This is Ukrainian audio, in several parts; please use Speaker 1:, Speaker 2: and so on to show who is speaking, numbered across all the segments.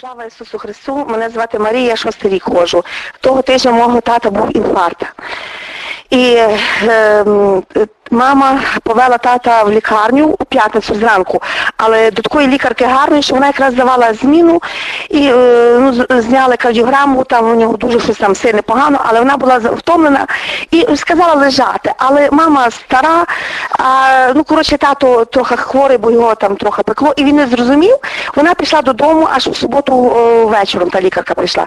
Speaker 1: Слава Ісусу Христу, мене звати Марія, я шостий рік ходжу. Того тижня мого тата був інфаркт. І е, е, мама повела тата в лікарню у п'ятницю зранку, але до такої лікарки гарної, що вона якраз давала зміну і е, ну, зняли кардіограму, там у нього дуже щось там сильно погано, але вона була втомлена і сказала лежати. Але мама стара, а, ну коротше, тато трохи хворий, бо його там трохи пекло, і він не зрозумів. Вона пішла додому аж у суботу о, вечором, та лікарка прийшла.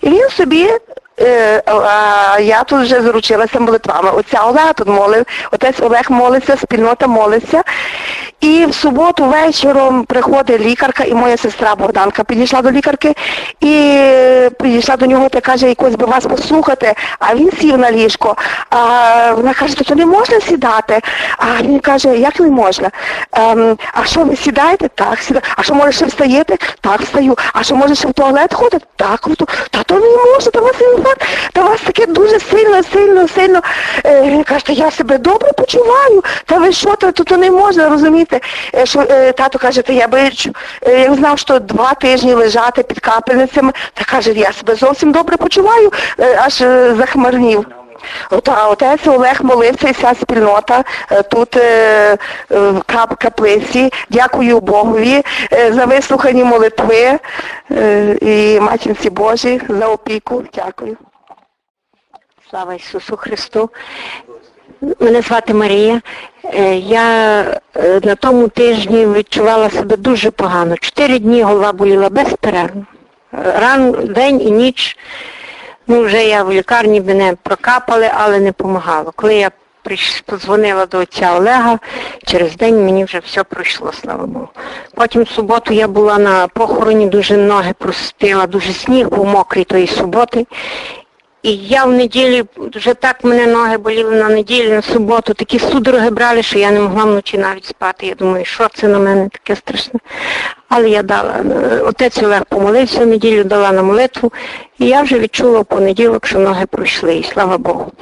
Speaker 1: І він собі Е, я тут вже заручилася молитвами. Оця Олега тут молив, отець Олег молиться, спільнота молиться. І в суботу вечором приходить лікарка, і моя сестра Богданка підійшла до лікарки і підійшла до нього та каже, якось би вас послухати, а він сів на ліжко. А вона каже, то не можна сідати. А він каже, як не можна? Ем, а що ви сідаєте? Так, сідаю. А що може ще встаєте? Так, встаю. А що може ще в туалет ходити? Так, та то не та у вас інфаркт, та то вас таке дуже сильно, сильно, сильно. Е, він каже, я себе добре почуваю. Та ви що, то, то не можна розуміти. Е, що е, тато каже, та я би е, як знав, що два тижні лежати під капельницями, та каже, я себе зовсім добре почуваю, аж захмарнів. От, а отець Олег молився і вся спільнота е, тут е, е, в каплиці. Дякую Богові за вислухані молитви і матінці Божій за опіку. Дякую.
Speaker 2: Слава Ісусу Христу. Мене звати Марія. Я на тому тижні відчувала себе дуже погано. Чотири дні голова боліла безперервно. Ран, день і ніч. Ну, вже я в лікарні мене прокапали, але не допомагало. Коли я подзвонила до отця Олега, через день мені вже все пройшло, слава Богу. Потім в суботу я була на похороні, дуже ноги простила, дуже сніг був мокрий тої суботи. І я в неділю, вже так мене ноги боліли на неділю, на суботу, такі судороги брали, що я не могла вночі навіть спати. Я думаю, що це на мене таке страшне. Але я дала, е, отець Олег помолився в неділю, дала на молитву, і я вже відчула в понеділок, що ноги пройшли, і слава Богу.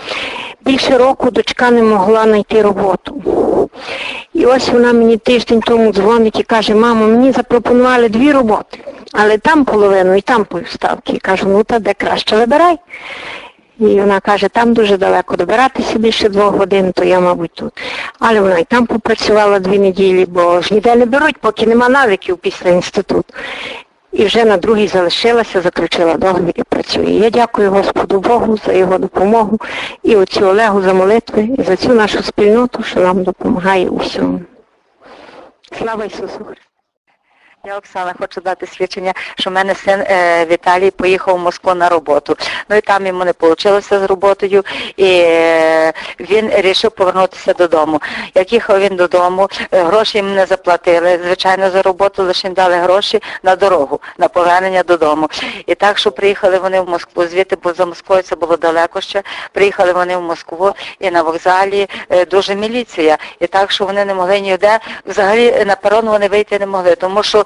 Speaker 2: Більше року дочка не могла знайти роботу. І ось вона мені тиждень тому дзвонить і каже, мамо, мені запропонували дві роботи, але там половину і там півставки. Я кажу, ну та де краще вибирай. І вона каже, там дуже далеко добиратися більше двох годин, то я, мабуть, тут. Але вона і там попрацювала дві неділі, бо ж ніде не беруть, поки нема навиків після інституту. І вже на другій залишилася, заключила договір і працює. Я дякую Господу Богу за його допомогу і оцю Олегу за молитви, і за цю нашу спільноту, що нам допомагає у всьому. Слава Ісусу Христу!
Speaker 3: Я Оксана хочу дати свідчення, що в мене син е, Віталій поїхав в Москву на роботу. Ну і там йому не вийшло з роботою, і е, він вирішив повернутися додому. Як їхав він додому, е, гроші їм не заплатили. Звичайно, за роботу лише їм дали гроші на дорогу, на повернення додому. І так, що приїхали вони в Москву, звідти, бо за Москвою це було далеко ще. Приїхали вони в Москву і на вокзалі е, дуже міліція. І так, що вони не могли ніде, взагалі на перон вони вийти не могли, тому що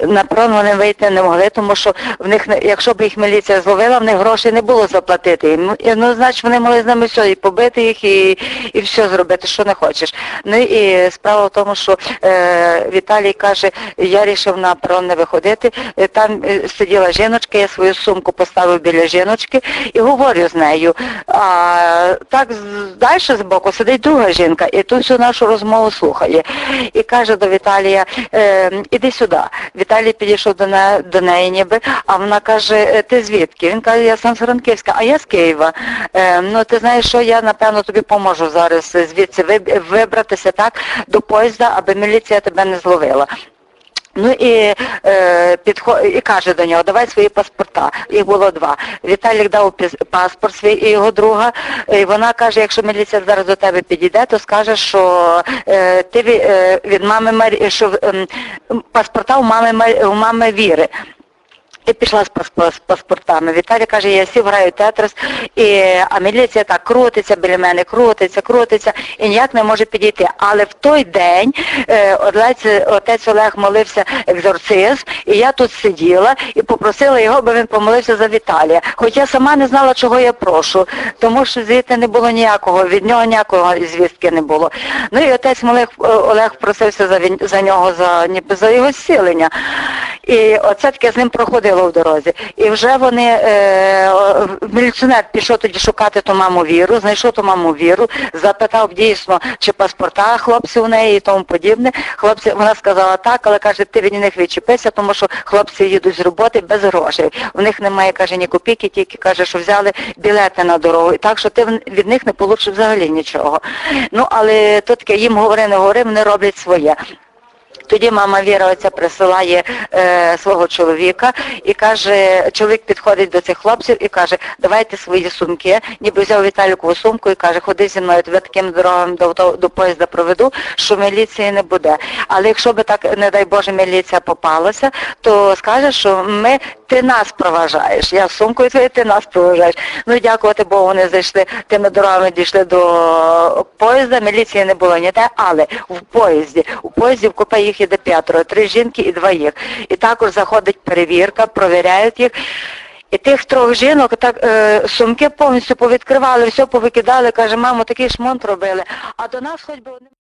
Speaker 3: на перон вони вийти не могли, тому що в них, якщо б їх міліція зловила, в них грошей не було заплатити. І, ну, значить, вони могли з ними все, і побити їх, і, і все зробити, що не хочеш. Ну і справа в тому, що е, Віталій каже, я вирішив на перон не виходити. Е, Там е, сиділа жіночка, я свою сумку поставив біля жіночки і говорю з нею. А так далі з боку сидить друга жінка, і ту всю нашу розмову слухає. І каже до Віталія, е, іди сюди. Віталій підійшов до, неї, до неї ніби, а вона каже, «Е, ти звідки? Він каже, я сам з Франківська, а я з Києва. Е, ну ти знаєш що, я напевно тобі поможу зараз звідси вибратися так до поїзда, аби міліція тебе не зловила. Ну і е, підхо... і каже до нього, давай свої паспорта. Їх було два. Віталік дав паспорт свій і його друга. І вона каже, якщо міліція зараз до тебе підійде, то скаже, що е, ти е, від мами Марі, що е, паспорта у мами у мами Віри. І пішла з, паспортами. Віталій каже, я сів, граю тетрис, і, а міліція так крутиться біля мене, крутиться, крутиться, і ніяк не може підійти. Але в той день е, отець, отець Олег молився екзорцизм, і я тут сиділа і попросила його, бо він помолився за Віталія. Хоч я сама не знала, чого я прошу, тому що звідти не було ніякого, від нього ніякого звістки не було. Ну і отець Олег, Олег просився за, за нього, за, за його зцілення. І оце таке з ним проходило в дорозі. І вже вони, е, міліціонер пішов тоді шукати ту маму віру, знайшов ту маму віру, запитав дійсно, чи паспорта хлопців у неї і тому подібне. Хлопці, вона сказала так, але каже, ти від них відчепися, тому що хлопці їдуть з роботи без грошей. У них немає, каже, ні копійки, тільки каже, що взяли білети на дорогу. І так, що ти від них не получиш взагалі нічого. Ну, але то таке їм говори, не говори, вони роблять своє. Тоді мама Віра оця присилає е, свого чоловіка і каже, чоловік підходить до цих хлопців і каже, давайте свої сумки, ніби взяв Віталікову сумку і каже, ходи зі мною, тебе таким дорогам до, до, поїзда проведу, що міліції не буде. Але якщо би так, не дай Боже, міліція попалася, то скаже, що ми, ти нас проважаєш. Я сумкою твоєю, ти нас проважаєш. Ну дякувати Богу, вони зайшли тими дорогами, дійшли до поїзда, міліції не було ніде, але в поїзді, у поїзді в купе їх іде п'ятеро, три жінки і двоїх. І також заходить перевірка, провіряють їх. І тих трьох жінок так е, сумки повністю повідкривали, все повикидали, каже, мамо, такий шмонт робили. А до нас хоч би вони.